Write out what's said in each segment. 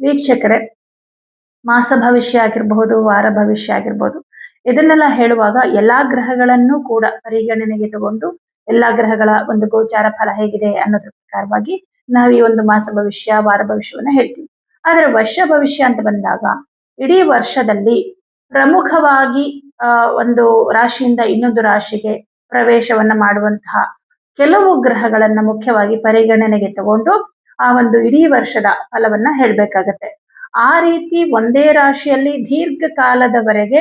ವೀಕ್ಷಕರೇ, ಮಾಸ ಭವಿಷ್ಯ ಆಗಿರಬಹುದು, ವಾರ ಭವಿಷ್ಯ ಆಗಿರ್ಬೋದು ಇದನ್ನೆಲ್ಲ ಹೇಳುವಾಗ ಎಲ್ಲಾ ಗ್ರಹಗಳನ್ನು ಕೂಡ ಪರಿಗಣನೆಗೆ ತಗೊಂಡು ಎಲ್ಲಾ ಗ್ರಹಗಳ ಒಂದು ಗೋಚಾರ ಫಲ ಹೇಗಿದೆ ಅನ್ನೋದ್ರ ಪ್ರಕಾರವಾಗಿ ನಾವು ಈ ಒಂದು ಮಾಸ ಭವಿಷ್ಯ, ವಾರ ಭವಿಷ್ಯವನ್ನ ಹೇಳ್ತೀವಿ. ಆದ್ರೆ ವರ್ಷ ಭವಿಷ್ಯ ಅಂತ ಬಂದಾಗ ಇಡೀ ವರ್ಷದಲ್ಲಿ ಪ್ರಮುಖವಾಗಿ ಒಂದು ರಾಶಿಯಿಂದ ಇನ್ನೊಂದು ರಾಶಿಗೆ ಪ್ರವೇಶವನ್ನ ಮಾಡುವಂತಹ ಕೆಲವು ಗ್ರಹಗಳನ್ನ ಮುಖ್ಯವಾಗಿ ಪರಿಗಣನೆಗೆ ತಗೊಂಡು ಆ ಒಂದು ಇಡೀ ವರ್ಷದ ಫಲವನ್ನ ಹೇಳ್ಬೇಕಾಗತ್ತೆ. ಆ ರೀತಿ ಒಂದೇ ರಾಶಿಯಲ್ಲಿ ದೀರ್ಘ ಕಾಲದವರೆಗೆ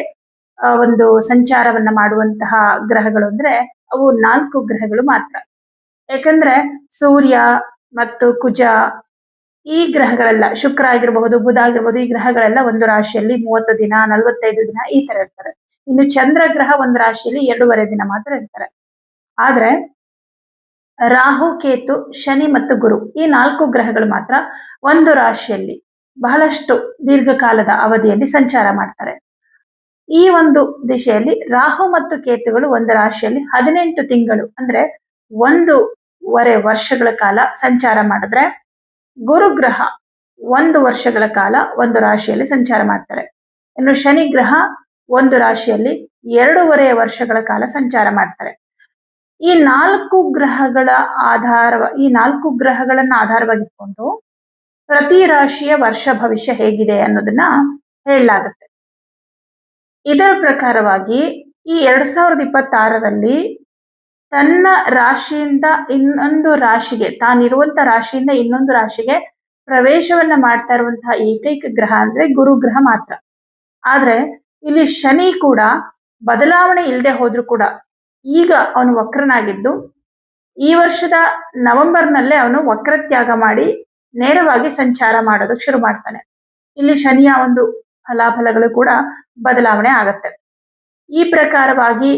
ಒಂದು ಸಂಚಾರವನ್ನ ಮಾಡುವಂತಹ ಗ್ರಹಗಳು ಅಂದ್ರೆ ಅವು ನಾಲ್ಕು ಗ್ರಹಗಳು ಮಾತ್ರ. ಯಾಕಂದ್ರೆ ಸೂರ್ಯ ಮತ್ತು ಕುಜ ಈ ಗ್ರಹಗಳೆಲ್ಲ, ಶುಕ್ರ ಆಗಿರಬಹುದು, ಬುಧ ಆಗಿರಬಹುದು, ಈ ಗ್ರಹಗಳೆಲ್ಲ ಒಂದು ರಾಶಿಯಲ್ಲಿ ಮೂವತ್ತು ದಿನ, ನಲವತ್ತೈದು ದಿನ ಈ ತರ ಇರ್ತಾರೆ. ಇನ್ನು ಚಂದ್ರ ಗ್ರಹ ಒಂದು ರಾಶಿಯಲ್ಲಿ ಎರಡೂವರೆ ದಿನ ಮಾತ್ರ ಇರ್ತಾರೆ. ಆದ್ರೆ ರಾಹು, ಕೇತು, ಶನಿ ಮತ್ತು ಗುರು ಈ ನಾಲ್ಕು ಗ್ರಹಗಳು ಮಾತ್ರ ಒಂದು ರಾಶಿಯಲ್ಲಿ ಬಹಳಷ್ಟು ದೀರ್ಘಕಾಲದ ಅವಧಿಯಲ್ಲಿ ಸಂಚಾರ ಮಾಡ್ತಾರೆ. ಈ ಒಂದು ದಿಶೆಯಲ್ಲಿ ರಾಹು ಮತ್ತು ಕೇತುಗಳು ಒಂದು ರಾಶಿಯಲ್ಲಿ ಹದಿನೆಂಟು ತಿಂಗಳು ಅಂದ್ರೆ ಒಂದೂವರೆ ವರ್ಷಗಳ ಕಾಲ ಸಂಚಾರ ಮಾಡಿದ್ರೆ ಗುರುಗ್ರಹ ಒಂದು ವರ್ಷಗಳ ಕಾಲ ಒಂದು ರಾಶಿಯಲ್ಲಿ ಸಂಚಾರ ಮಾಡ್ತಾರೆ. ಇನ್ನು ಶನಿ ಗ್ರಹ ಒಂದು ರಾಶಿಯಲ್ಲಿ ಎರಡೂವರೆ ವರ್ಷಗಳ ಕಾಲ ಸಂಚಾರ ಮಾಡ್ತಾರೆ. ಈ ನಾಲ್ಕು ಗ್ರಹಗಳ ಆಧಾರ ಈ ನಾಲ್ಕು ಗ್ರಹಗಳನ್ನ ಆಧಾರವಾಗಿಟ್ಕೊಂಡು ಪ್ರತಿ ರಾಶಿಯ ವರ್ಷ ಭವಿಷ್ಯ ಹೇಗಿದೆ ಅನ್ನೋದನ್ನ ಹೇಳಲಾಗುತ್ತೆ. ಇದರ ಪ್ರಕಾರವಾಗಿ ಈ ಎರಡ್ ಸಾವಿರದ ಇಪ್ಪತ್ತಾರರಲ್ಲಿ ತನ್ನ ರಾಶಿಯಿಂದ ಇನ್ನೊಂದು ರಾಶಿಗೆ, ತಾನಿರುವಂತ ರಾಶಿಯಿಂದ ಇನ್ನೊಂದು ರಾಶಿಗೆ ಪ್ರವೇಶವನ್ನ ಮಾಡ್ತಾ ಇರುವಂತಹ ಏಕೈಕ ಗ್ರಹ ಅಂದ್ರೆ ಗುರು ಗ್ರಹ ಮಾತ್ರ. ಆದ್ರೆ ಇಲ್ಲಿ ಶನಿ ಕೂಡ ಬದಲಾವಣೆ ಇಲ್ಲದೆ ಹೋದ್ರು ಕೂಡ ಈಗ ಅವನು ವಕ್ರನಾಗಿದ್ದು, ಈ ವರ್ಷದ ನವೆಂಬರ್ನಲ್ಲೇ ಅವನು ವಕ್ರ ತ್ಯಾಗ ಮಾಡಿ ನೇರವಾಗಿ ಸಂಚಾರ ಮಾಡೋದಕ್ಕೆ ಶುರು ಮಾಡ್ತಾನೆ. ಇಲ್ಲಿ ಶನಿಯ ಒಂದು ಫಲಾಫಲಗಳು ಕೂಡ ಬದಲಾವಣೆ ಆಗತ್ತೆ. ಈ ಪ್ರಕಾರವಾಗಿ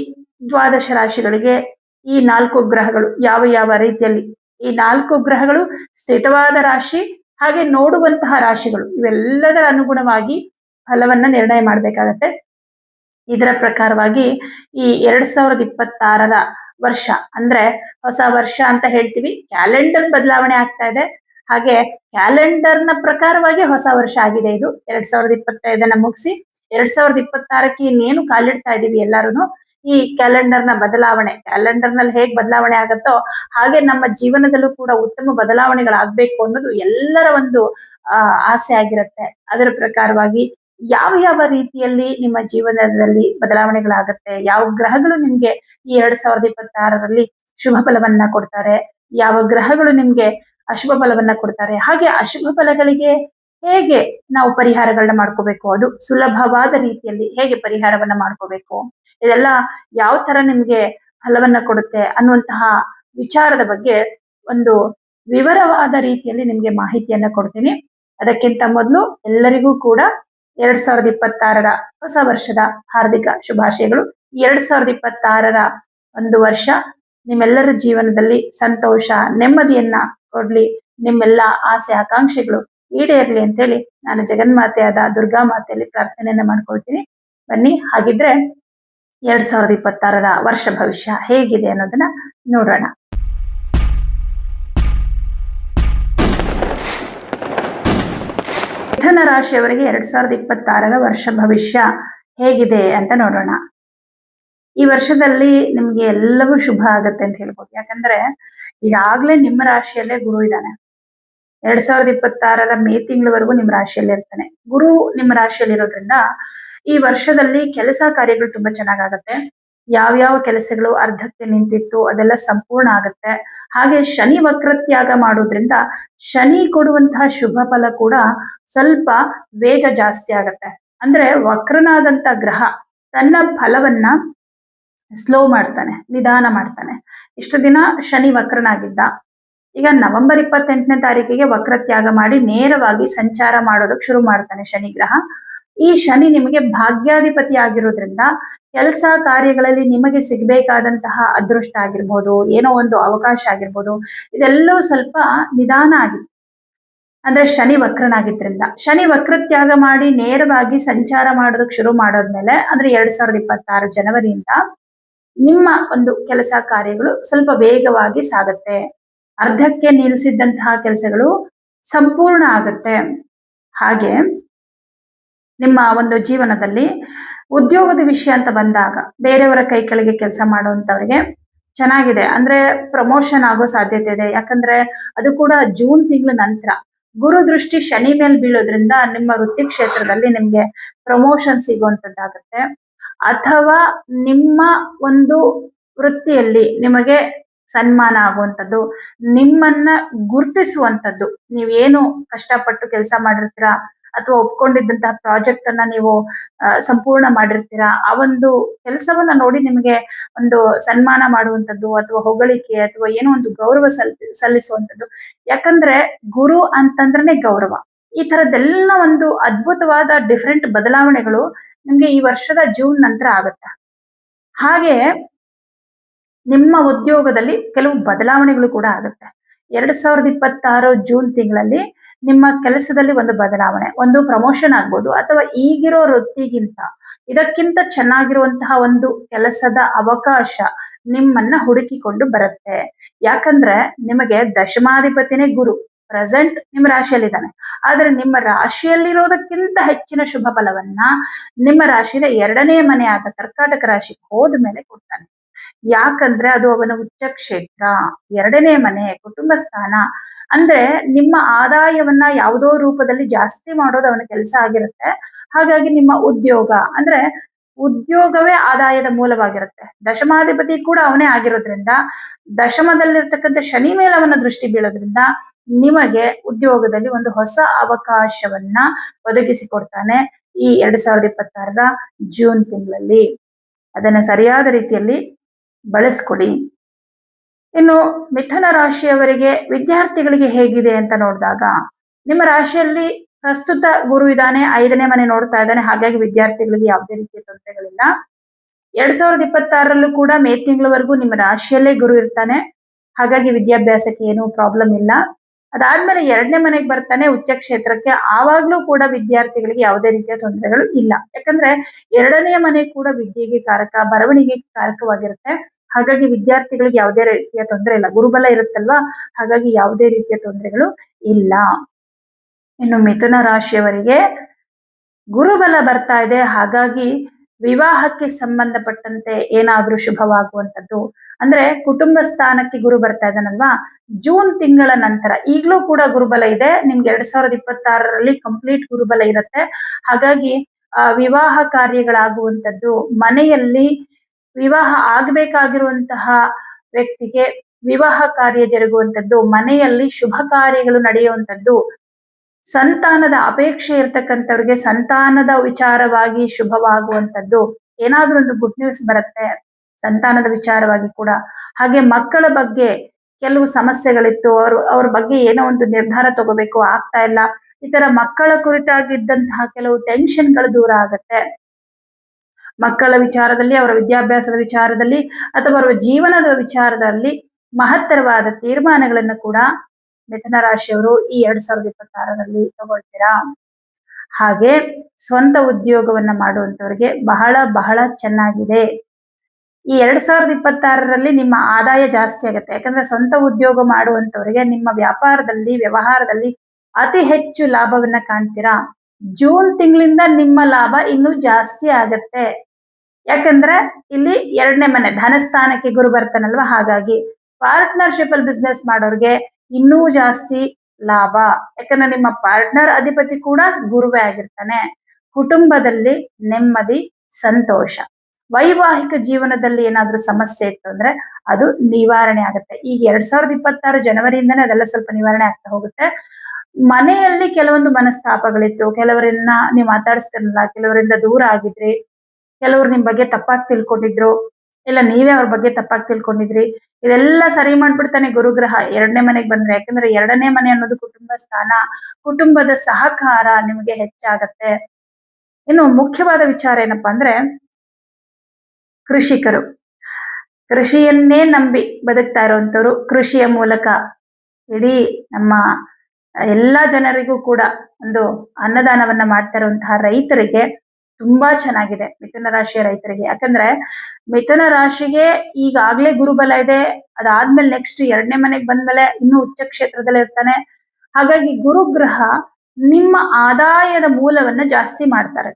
ದ್ವಾದಶ ರಾಶಿಗಳಿಗೆ ಈ ನಾಲ್ಕು ಗ್ರಹಗಳು ಯಾವ ಯಾವ ರೀತಿಯಲ್ಲಿ, ಈ ನಾಲ್ಕು ಗ್ರಹಗಳು ಸ್ಥಿತವಾದ ರಾಶಿ ಹಾಗೆ ನೋಡುವಂತಹ ರಾಶಿಗಳು, ಇವೆಲ್ಲದರ ಅನುಗುಣವಾಗಿ ಫಲವನ್ನ ನಿರ್ಣಯ ಮಾಡಬೇಕಾಗತ್ತೆ. ಇದರ ಪ್ರಕಾರವಾಗಿ ಈ ಎರಡ್ ಸಾವಿರದ ಇಪ್ಪತ್ತಾರರ ವರ್ಷ, ಅಂದ್ರೆ ಹೊಸ ವರ್ಷ ಅಂತ ಹೇಳ್ತೀವಿ. ಕ್ಯಾಲೆಂಡರ್ ಬದಲಾವಣೆ ಆಗ್ತಾ ಇದೆ. ಹಾಗೆ ಕ್ಯಾಲೆಂಡರ್ನ ಪ್ರಕಾರವಾಗಿ ಹೊಸ ವರ್ಷ ಆಗಿದೆ ಇದು. ಎರಡ್ ಸಾವಿರದ ಇಪ್ಪತ್ತೈದನ್ನ ಮುಗಿಸಿ ಎರಡ್ ಸಾವಿರದ ಇಪ್ಪತ್ತಾರಕ್ಕೆ ಇನ್ನೇನು ಕಾಲಿಡ್ತಾ ಇದೀವಿ ಎಲ್ಲಾರು ಈ ಕ್ಯಾಲೆಂಡರ್ನ ಬದಲಾವಣೆ ಕ್ಯಾಲೆಂಡರ್ನಲ್ಲಿ ಹೇಗ್ ಬದಲಾವಣೆ ಆಗುತ್ತೋ ಹಾಗೆ ನಮ್ಮ ಜೀವನದಲ್ಲೂ ಕೂಡ ಉತ್ತಮ ಬದಲಾವಣೆಗಳಾಗ್ಬೇಕು ಅನ್ನೋದು ಎಲ್ಲರ ಒಂದು ಆಸೆ ಆಗಿರುತ್ತೆ. ಅದರ ಪ್ರಕಾರವಾಗಿ ಯಾವ ಯಾವ ರೀತಿಯಲ್ಲಿ ನಿಮ್ಮ ಜೀವನದಲ್ಲಿ ಬದಲಾವಣೆಗಳಾಗತ್ತೆ? ಯಾವ ಗ್ರಹಗಳು ನಿಮ್ಗೆ ಈ ಎರಡ್ ಸಾವಿರದ ಇಪ್ಪತ್ತಾರರಲ್ಲಿ ಶುಭ ಫಲವನ್ನ ಕೊಡ್ತಾರೆ? ಯಾವ ಗ್ರಹಗಳು ನಿಮ್ಗೆ ಅಶುಭ ಫಲವನ್ನ ಕೊಡ್ತಾರೆ? ಹಾಗೆ ಅಶುಭ ಫಲಗಳಿಗೆ ಹೇಗೆ ನಾವು ಪರಿಹಾರಗಳನ್ನ ಮಾಡ್ಕೋಬೇಕು? ಅದು ಸುಲಭವಾದ ರೀತಿಯಲ್ಲಿ ಹೇಗೆ ಪರಿಹಾರವನ್ನ ಮಾಡ್ಕೋಬೇಕು? ಇದೆಲ್ಲ ಯಾವ ತರ ನಿಮ್ಗೆ ಫಲವನ್ನ ಕೊಡುತ್ತೆ ಅನ್ನುವಂತಹ ವಿಚಾರದ ಬಗ್ಗೆ ಒಂದು ವಿವರವಾದ ರೀತಿಯಲ್ಲಿ ನಿಮ್ಗೆ ಮಾಹಿತಿಯನ್ನ ಕೊಡ್ತೀನಿ. ಅದಕ್ಕಿಂತ ಮೊದಲು ಎಲ್ಲರಿಗೂ ಕೂಡ ಎರಡ್ ಸಾವಿರದ ಇಪ್ಪತ್ತಾರರ ಹೊಸ ವರ್ಷದ ಹಾರ್ದಿಕ ಶುಭಾಶಯಗಳು. ಎರಡ್ ಸಾವಿರದ ಇಪ್ಪತ್ತಾರರ ಒಂದು ವರ್ಷ ನಿಮ್ಮೆಲ್ಲರ ಜೀವನದಲ್ಲಿ ಸಂತೋಷ, ನೆಮ್ಮದಿಯನ್ನ ಕೊಡ್ಲಿ. ನಿಮ್ಮೆಲ್ಲ ಆಸೆ, ಆಕಾಂಕ್ಷೆಗಳು ಈಡೇರ್ಲಿ ಅಂತೇಳಿ ನಾನು ಜಗನ್ಮಾತೆಯಾದ ದುರ್ಗಾ ಮಾತೆಯಲ್ಲಿ ಪ್ರಾರ್ಥನೆಯನ್ನ ಮಾಡ್ಕೊಳ್ತೀನಿ. ಬನ್ನಿ, ಹಾಗಿದ್ರೆ ಎರಡ್ ಸಾವಿರದ ಇಪ್ಪತ್ತಾರರ ವರ್ಷ ಭವಿಷ್ಯ ಹೇಗಿದೆ ಅನ್ನೋದನ್ನ ನೋಡೋಣ. ಮಿಥುನ ರಾಶಿಯವರಿಗೆ ಎರಡ್ ಸಾವಿರದ ಇಪ್ಪತ್ತಾರರ ವರ್ಷ ಭವಿಷ್ಯ ಹೇಗಿದೆ ಅಂತ ನೋಡೋಣ. ಈ ವರ್ಷದಲ್ಲಿ ನಿಮ್ಗೆ ಎಲ್ಲವೂ ಶುಭ ಆಗತ್ತೆ ಅಂತ ಹೇಳ್ಬೋದು. ಯಾಕಂದ್ರೆ ಈಗಾಗ್ಲೇ ನಿಮ್ಮ ರಾಶಿಯಲ್ಲೇ ಗುರು ಇದ್ದಾನೆ. ಎರಡ್ ಸಾವಿರದ ಇಪ್ಪತ್ತಾರರ ಮೇ ತಿಂಗಳವರೆಗೂ ನಿಮ್ಮ ರಾಶಿಯಲ್ಲಿ ಇರ್ತಾನೆ. ಗುರು ನಿಮ್ಮ ರಾಶಿಯಲ್ಲಿ ಇರೋದ್ರಿಂದ ಈ ವರ್ಷದಲ್ಲಿ ಕೆಲಸ ಕಾರ್ಯಗಳು ತುಂಬಾ ಚೆನ್ನಾಗಾಗತ್ತೆ ಯಾವ್ಯಾವ ಕೆಲಸಗಳು ಅರ್ಧಕ್ಕೆ ನಿಂತಿತ್ತು ಅದೆಲ್ಲ ಸಂಪೂರ್ಣ ಆಗತ್ತೆ. ಹಾಗೆ ಶನಿ ವಕ್ರತ್ಯಾಗ ಮಾಡೋದ್ರಿಂದ ಶನಿ ಕೊಡುವಂತಹ ಶುಭ ಫಲ ಕೂಡ ಸ್ವಲ್ಪ ವೇಗ ಜಾಸ್ತಿ ಆಗತ್ತೆ. ಅಂದ್ರೆ ವಕ್ರನಾದಂತ ಗ್ರಹ ತನ್ನ ಫಲವನ್ನ ಸ್ಲೋ ಮಾಡ್ತಾನೆ, ನಿಧಾನ ಮಾಡ್ತಾನೆ. ಇಷ್ಟು ದಿನ ಶನಿ ವಕ್ರನಾಗಿದ್ದ. ಈಗ ನವೆಂಬರ್ ಇಪ್ಪತ್ತೆಂಟನೇ ತಾರೀಕಿಗೆ ವಕ್ರತ್ಯಾಗ ಮಾಡಿ ನೇರವಾಗಿ ಸಂಚಾರ ಮಾಡೋದಕ್ಕೆ ಶುರು ಮಾಡ್ತಾನೆ ಶನಿ ಗ್ರಹ. ಈ ಶನಿ ನಿಮಗೆ ಭಾಗ್ಯಾಧಿಪತಿ ಆಗಿರೋದ್ರಿಂದ ಕೆಲಸ ಕಾರ್ಯಗಳಲ್ಲಿ ನಿಮಗೆ ಸಿಗಬೇಕಾದಂತಹ ಅದೃಷ್ಟ ಆಗಿರ್ಬೋದು, ಏನೋ ಒಂದು ಅವಕಾಶ ಆಗಿರ್ಬೋದು, ಇದೆಲ್ಲವೂ ಸ್ವಲ್ಪ ನಿಧಾನ ಆಗಿದೆ ಅಂದ್ರೆ ಶನಿ ವಕ್ರನಾಗಿದ್ರಿಂದ. ಶನಿ ವಕ್ರತ್ಯಾಗ ಮಾಡಿ ನೇರವಾಗಿ ಸಂಚಾರ ಮಾಡೋದಕ್ಕೆ ಶುರು ಮಾಡೋದ್ಮೇಲೆ, ಅಂದ್ರೆ ಎರಡ್ ಸಾವಿರದ ಇಪ್ಪತ್ತಾರು ಜನವರಿಯಿಂದ ನಿಮ್ಮ ಒಂದು ಕೆಲಸ ಕಾರ್ಯಗಳು ಸ್ವಲ್ಪ ವೇಗವಾಗಿ ಸಾಗುತ್ತೆ. ಅರ್ಧಕ್ಕೆ ನಿಲ್ಲಿಸಿದ್ದಂತಹ ಕೆಲಸಗಳು ಸಂಪೂರ್ಣ ಆಗುತ್ತೆ. ಹಾಗೆ ನಿಮ್ಮ ಒಂದು ಜೀವನದಲ್ಲಿ ಉದ್ಯೋಗದ ವಿಷಯ ಅಂತ ಬಂದಾಗ ಬೇರೆಯವರ ಕೈ ಕೆಳಗೆ ಕೆಲಸ ಮಾಡುವಂತವರಿಗೆ ಚೆನ್ನಾಗಿದೆ. ಅಂದ್ರೆ ಪ್ರಮೋಷನ್ ಆಗೋ ಸಾಧ್ಯತೆ ಇದೆ. ಯಾಕಂದ್ರೆ ಅದು ಕೂಡ ಜೂನ್ ತಿಂಗಳ ನಂತರ. ಗುರು ದೃಷ್ಟಿ ಶನಿ ಮೇಲೆ ಬೀಳೋದ್ರಿಂದ ನಿಮ್ಮ ವೃತ್ತಿ ಕ್ಷೇತ್ರದಲ್ಲಿ ನಿಮ್ಗೆ ಪ್ರಮೋಷನ್ ಸಿಗುವಂತದ್ದಾಗತ್ತೆ. ಅಥವಾ ನಿಮ್ಮ ಒಂದು ವೃತ್ತಿಯಲ್ಲಿ ನಿಮಗೆ ಸನ್ಮಾನ ಆಗುವಂಥದ್ದು, ನಿಮ್ಮನ್ನ ಗುರುತಿಸುವಂಥದ್ದು. ನೀವೇನು ಕಷ್ಟಪಟ್ಟು ಕೆಲಸ ಮಾಡಿರ್ತೀರಾ? ಅಥವಾ ಒಪ್ಕೊಂಡಿದ್ದಂತಹ ಪ್ರಾಜೆಕ್ಟ್ ಅನ್ನ ನೀವು ಸಂಪೂರ್ಣ ಮಾಡಿರ್ತೀರಾ? ಆ ಒಂದು ಕೆಲಸವನ್ನ ನೋಡಿ ನಿಮಗೆ ಒಂದು ಸನ್ಮಾನ ಮಾಡುವಂಥದ್ದು ಅಥವಾ ಹೊಗಳಿಕೆ ಅಥವಾ ಏನೋ ಒಂದು ಗೌರವ ಸಲ್, ಸಲ್ಲಿಸುವಂಥದ್ದು. ಯಾಕಂದ್ರೆ ಗುರು ಅಂತಂದ್ರೆ ಗೌರವ. ಈ ತರದೆಲ್ಲ ಒಂದು ಅದ್ಭುತವಾದ ಡಿಫರೆಂಟ್ ಬದಲಾವಣೆಗಳು ನಿಮ್ಗೆ ಈ ವರ್ಷದ ಜೂನ್ ನಂತರ ಆಗುತ್ತೆ. ಹಾಗೆ ನಿಮ್ಮ ಉದ್ಯೋಗದಲ್ಲಿ ಕೆಲವು ಬದಲಾವಣೆಗಳು ಕೂಡ ಆಗುತ್ತೆ. ಎರಡ್ ಸಾವಿರದ ಇಪ್ಪತ್ತಾರು ಜೂನ್ ತಿಂಗಳಲ್ಲಿ ನಿಮ್ಮ ಕೆಲಸದಲ್ಲಿ ಒಂದು ಬದಲಾವಣೆ, ಒಂದು ಪ್ರಮೋಷನ್ ಆಗ್ಬೋದು ಅಥವಾ ಈಗಿರೋ ವೃತ್ತಿಗಿಂತ ಇದಕ್ಕಿಂತ ಚೆನ್ನಾಗಿರುವಂತಹ ಒಂದು ಕೆಲಸದ ಅವಕಾಶ ನಿಮ್ಮನ್ನ ಹುಡುಕಿಕೊಂಡು ಬರುತ್ತೆ. ಯಾಕಂದ್ರೆ ನಿಮಗೆ ದಶಮಾಧಿಪತಿನೇ ಗುರು ಪ್ರೆಸೆಂಟ್ ನಿಮ್ಮ ರಾಶಿಯಲ್ಲಿದ್ದಾನೆ. ಆದ್ರೆ ನಿಮ್ಮ ರಾಶಿಯಲ್ಲಿರೋದಕ್ಕಿಂತ ಹೆಚ್ಚಿನ ಶುಭ ಫಲವನ್ನ ನಿಮ್ಮ ರಾಶಿಯ ಎರಡನೇ ಮನೆ ಆದ ಕರ್ಕಾಟಕ ರಾಶಿ ಹೋದ ಮೇಲೆ ಕೊಡ್ತಾನೆ. ಯಾಕಂದ್ರೆ ಅದು ಅವನ ಉಚ್ಚ ಕ್ಷೇತ್ರ ಎರಡನೇ ಮನೆ ಕುಟುಂಬ ಸ್ಥಾನ ಅಂದ್ರೆ ನಿಮ್ಮ ಆದಾಯವನ್ನ ಯಾವುದೋ ರೂಪದಲ್ಲಿ ಜಾಸ್ತಿ ಮಾಡೋದು ಅವನ ಕೆಲಸ ಆಗಿರುತ್ತೆ. ಹಾಗಾಗಿ ನಿಮ್ಮ ಉದ್ಯೋಗ, ಅಂದ್ರೆ ಉದ್ಯೋಗವೇ ಆದಾಯದ ಮೂಲವಾಗಿರುತ್ತೆ. ದಶಮಾಧಿಪತಿ ಕೂಡ ಅವನೇ ಆಗಿರೋದ್ರಿಂದ, ದಶಮದಲ್ಲಿರ್ತಕ್ಕಂಥ ಶನಿ ಮೇಲೆ ಅವನ ದೃಷ್ಟಿ ಬೀಳೋದ್ರಿಂದ ನಿಮಗೆ ಉದ್ಯೋಗದಲ್ಲಿ ಒಂದು ಹೊಸ ಅವಕಾಶವನ್ನ ಒದಗಿಸಿಕೊಡ್ತಾನೆ ಈ ಎರಡ್ ಸಾವಿರದ ಇಪ್ಪತ್ತಾರರ ಜೂನ್ ತಿಂಗಳಲ್ಲಿ. ಅದನ್ನ ಸರಿಯಾದ ರೀತಿಯಲ್ಲಿ ಬಳಸ್ಕೊಡಿ. ಇನ್ನು ಮಿಥುನ ರಾಶಿಯವರಿಗೆ ವಿದ್ಯಾರ್ಥಿಗಳಿಗೆ ಹೇಗಿದೆ ಅಂತ ನೋಡಿದಾಗ, ನಿಮ್ಮ ರಾಶಿಯಲ್ಲಿ ಪ್ರಸ್ತುತ ಗುರು ಇದ್ದಾನೆ, ಐದನೇ ಮನೆ ನೋಡ್ತಾ ಇದ್ದಾನೆ, ಹಾಗಾಗಿ ವಿದ್ಯಾರ್ಥಿಗಳಿಗೆ ಯಾವುದೇ ರೀತಿಯ ತೊಂದರೆಗಳಿಲ್ಲ. ಎರಡ್ ಸಾವಿರದ ಇಪ್ಪತ್ತಾರರಲ್ಲೂ ಕೂಡ ಮೇ ತಿಂಗಳವರೆಗೂ ನಿಮ್ಮ ರಾಶಿಯಲ್ಲೇ ಗುರು ಇರ್ತಾನೆ, ಹಾಗಾಗಿ ವಿದ್ಯಾಭ್ಯಾಸಕ್ಕೆ ಏನು ಪ್ರಾಬ್ಲಮ್ ಇಲ್ಲ. ಅದಾದ್ಮೇಲೆ ಎರಡನೇ ಮನೆಗೆ ಬರ್ತಾನೆ, ಉಚ್ಚ ಕ್ಷೇತ್ರಕ್ಕೆ, ಆವಾಗ್ಲೂ ಕೂಡ ವಿದ್ಯಾರ್ಥಿಗಳಿಗೆ ಯಾವುದೇ ರೀತಿಯ ತೊಂದರೆಗಳು ಇಲ್ಲ. ಯಾಕಂದ್ರೆ ಎರಡನೆಯ ಮನೆ ಕೂಡ ವಿದ್ಯೆಗೆ ಕಾರಕ ಬರವಣಿಗೆ ಕಾರಕವಾಗಿರುತ್ತೆ. ಹಾಗಾಗಿ ವಿದ್ಯಾರ್ಥಿಗಳಿಗೆ ಯಾವುದೇ ರೀತಿಯ ತೊಂದರೆ ಇಲ್ಲ. ಗುರುಬಲ ಇರುತ್ತಲ್ವಾ? ಹಾಗಾಗಿ ಯಾವುದೇ ರೀತಿಯ ತೊಂದರೆಗಳು ಇಲ್ಲ. ಇನ್ನು ಮಿಥುನ ರಾಶಿಯವರಿಗೆ ಗುರುಬಲ ಬರ್ತಾ ಇದೆ. ಹಾಗಾಗಿ ವಿವಾಹಕ್ಕೆ ಸಂಬಂಧಪಟ್ಟಂತೆ ಏನಾದ್ರೂ ಶುಭವಾಗುವಂತದ್ದು ಅಂದ್ರೆ ಕುಟುಂಬ ಸ್ಥಾನಕ್ಕೆ ಗುರು ಬರ್ತಾ ಇದ್ದಾನಲ್ವಾ? ಜೂನ್ ತಿಂಗಳ ನಂತರ ಈಗಲೂ ಕೂಡ ಗುರುಬಲ ಇದೆ. ನಿಮ್ಗೆ ಎರಡ್ ಸಾವಿರದ ಇಪ್ಪತ್ತಾರರಲ್ಲಿ ಕಂಪ್ಲೀಟ್ ಗುರುಬಲ ಇರುತ್ತೆ. ಹಾಗಾಗಿ, ಆ, ವಿವಾಹ ಕಾರ್ಯಗಳಾಗುವಂಥದ್ದು ಮನೆಯಲ್ಲಿ ವಿವಾಹ ಆಗಬೇಕಾಗಿರುವಂತಹ ವ್ಯಕ್ತಿಗೆ ವಿವಾಹ ಕಾರ್ಯ ಜರುಗುವಂಥದ್ದು, ಮನೆಯಲ್ಲಿ ಶುಭ ಕಾರ್ಯಗಳು ನಡೆಯುವಂತದ್ದು ಸಂತಾನದ ಅಪೇಕ್ಷೆ ಇರ್ತಕ್ಕಂಥವ್ರಿಗೆ ಸಂತಾನದ ವಿಚಾರವಾಗಿ ಶುಭವಾಗುವಂತದ್ದು ಏನಾದ್ರೂ ಒಂದು ಗುಡ್ ನ್ಯೂಸ್ ಬರುತ್ತೆ, ಸಂತಾನದ ವಿಚಾರವಾಗಿ ಕೂಡ. ಹಾಗೆ ಮಕ್ಕಳ ಬಗ್ಗೆ ಕೆಲವು ಸಮಸ್ಯೆಗಳಿತ್ತು, ಅವರು, ಅವ್ರ ಬಗ್ಗೆ ಏನೋ ಒಂದು ನಿರ್ಧಾರ ತಗೋಬೇಕು, ಆಗ್ತಾ ಇಲ್ಲ. ಈ ತರ ಮಕ್ಕಳ ಕುರಿತಾಗಿದ್ದಂತಹ ಕೆಲವು ಟೆನ್ಷನ್ಗಳು ದೂರ ಆಗತ್ತೆ. ಮಕ್ಕಳ ವಿಚಾರದಲ್ಲಿ, ಅವರ ವಿದ್ಯಾಭ್ಯಾಸದ ವಿಚಾರದಲ್ಲಿ, ಅಥವಾ ಅವರ ಜೀವನದ ವಿಚಾರದಲ್ಲಿ ಮಹತ್ತರವಾದ ತೀರ್ಮಾನಗಳನ್ನು ಕೂಡ ಮಿಥುನ ರಾಶಿಯವರು ಈ ಎರಡ್ ಸಾವಿರದ ಇಪ್ಪತ್ತಾರರಲ್ಲಿ ತಗೊಳ್ತೀರಾ? ಹಾಗೆ ಸ್ವಂತ ಉದ್ಯೋಗವನ್ನ ಮಾಡುವಂತವರಿಗೆ ಬಹಳ ಬಹಳ ಚೆನ್ನಾಗಿದೆ. ಈ ಎರಡ್ ಸಾವಿರದ ಇಪ್ಪತ್ತಾರರಲ್ಲಿ ನಿಮ್ಮ ಆದಾಯ ಜಾಸ್ತಿ ಆಗುತ್ತೆ. ಯಾಕಂದ್ರೆ ಸ್ವಂತ ಉದ್ಯೋಗ ಮಾಡುವಂತವರಿಗೆ ನಿಮ್ಮ ವ್ಯಾಪಾರದಲ್ಲಿ, ವ್ಯವಹಾರದಲ್ಲಿ ಅತಿ ಹೆಚ್ಚು ಲಾಭವನ್ನ ಕಾಣ್ತೀರಾ? ಜೂನ್ ತಿಂಗಳಿಂದ ನಿಮ್ಮ ಲಾಭ ಇನ್ನೂ ಜಾಸ್ತಿ ಆಗತ್ತೆ. ಯಾಕಂದ್ರೆ ಇಲ್ಲಿ ಎರಡನೇ ಮನೆ, ಧನಸ್ಥಾನಕ್ಕೆ ಗುರು ಬರ್ತಾನಲ್ವ? ಹಾಗಾಗಿ ಪಾರ್ಟ್ನರ್ಶಿಪ್ ಅಲ್ಲಿ ಬಿಸ್ನೆಸ್ ಮಾಡೋರ್ಗೆ ಇನ್ನೂ ಜಾಸ್ತಿ ಲಾಭ. ಯಾಕಂದ್ರೆ ನಿಮ್ಮ ಪಾರ್ಟ್ನರ್ ಅಧಿಪತಿ ಕೂಡ ಗುರುವೇ ಆಗಿರ್ತಾನೆ. ಕುಟುಂಬದಲ್ಲಿ ನೆಮ್ಮದಿ, ಸಂತೋಷ. ವೈವಾಹಿಕ ಜೀವನದಲ್ಲಿ ಏನಾದ್ರೂ ಸಮಸ್ಯೆ ಇತ್ತು ಅಂದ್ರೆ ಅದು ನಿವಾರಣೆ ಆಗುತ್ತೆ. ಈ ಎರಡ್ ಸಾವಿರದ ಇಪ್ಪತ್ತಾರು ಜನವರಿಯಿಂದನೇ ಅದೆಲ್ಲ ಸ್ವಲ್ಪ ನಿವಾರಣೆ ಆಗ್ತಾ ಹೋಗುತ್ತೆ. ಮನೆಯಲ್ಲಿ ಕೆಲವೊಂದು ಮನಸ್ತಾಪಗಳಿತ್ತು. ಕೆಲವರನ್ನ ನೀವು ಮಾತಾಡಿಸ್ತಿರಲಿಲ್ಲ, ಕೆಲವರಿಂದ ದೂರ ಆಗಿದ್ರಿ. ಕೆಲವರು ನಿಮ್ ಬಗ್ಗೆ ತಪ್ಪಾಗಿ ತಿಳ್ಕೊಂಡಿದ್ರು, ಇಲ್ಲ ನೀವೇ ಅವ್ರ ಬಗ್ಗೆ ತಪ್ಪಾಗಿ ತಿಳ್ಕೊಂಡಿದ್ರಿ, ಇದೆಲ್ಲ ಸರಿ ಮಾಡ್ಬಿಡ್ತಾನೆ ಗುರುಗ್ರಹ. ಎರಡನೇ ಮನೆಗೆ ಬಂದ್ರೆ, ಯಾಕಂದ್ರೆ ಎರಡನೇ ಮನೆ ಅನ್ನೋದು ಕುಟುಂಬ ಸ್ಥಾನ, ಕುಟುಂಬದ ಸಹಕಾರ ನಿಮಗೆ ಹೆಚ್ಚಾಗತ್ತೆ. ಇನ್ನು ಮುಖ್ಯವಾದ ವಿಚಾರ ಏನಪ್ಪಾ ಅಂದ್ರೆ, ಕೃಷಿಕರು. ಕೃಷಿಯನ್ನೇ ನಂಬಿ ಬದುಕ್ತಾ ಇರುವಂತವ್ರು ಕೃಷಿಯ ಮೂಲಕ. ಇಡೀ ನಮ್ಮ ಎಲ್ಲಾ ಜನರಿಗೂ ಕೂಡ ಒಂದು ಅನ್ನದಾನವನ್ನ ಮಾಡ್ತಾ ಇರುವಂತಹ ರೈತರಿಗೆ ತುಂಬಾ ಚೆನ್ನಾಗಿದೆ ಮಿಥುನ ರಾಶಿಯ ರೈತರಿಗೆ. ಯಾಕಂದ್ರೆ ಮಿಥುನ ರಾಶಿಗೆ ಈಗಾಗ್ಲೇ ಗುರುಬಲ ಇದೆ. ಅದಾದ್ಮೇಲೆ ನೆಕ್ಸ್ಟ್ ಎರಡನೇ ಮನೆಗೆ ಬಂದ್ಮೇಲೆ ಇನ್ನು ಉಚ್ಚ ಕ್ಷೇತ್ರದಲ್ಲಿ ಇರ್ತಾನೆ. ಹಾಗಾಗಿ ಗುರುಗ್ರಹ ನಿಮ್ಮ ಆದಾಯದ ಮೂಲವನ್ನ ಜಾಸ್ತಿ ಮಾಡ್ತಾರೆ.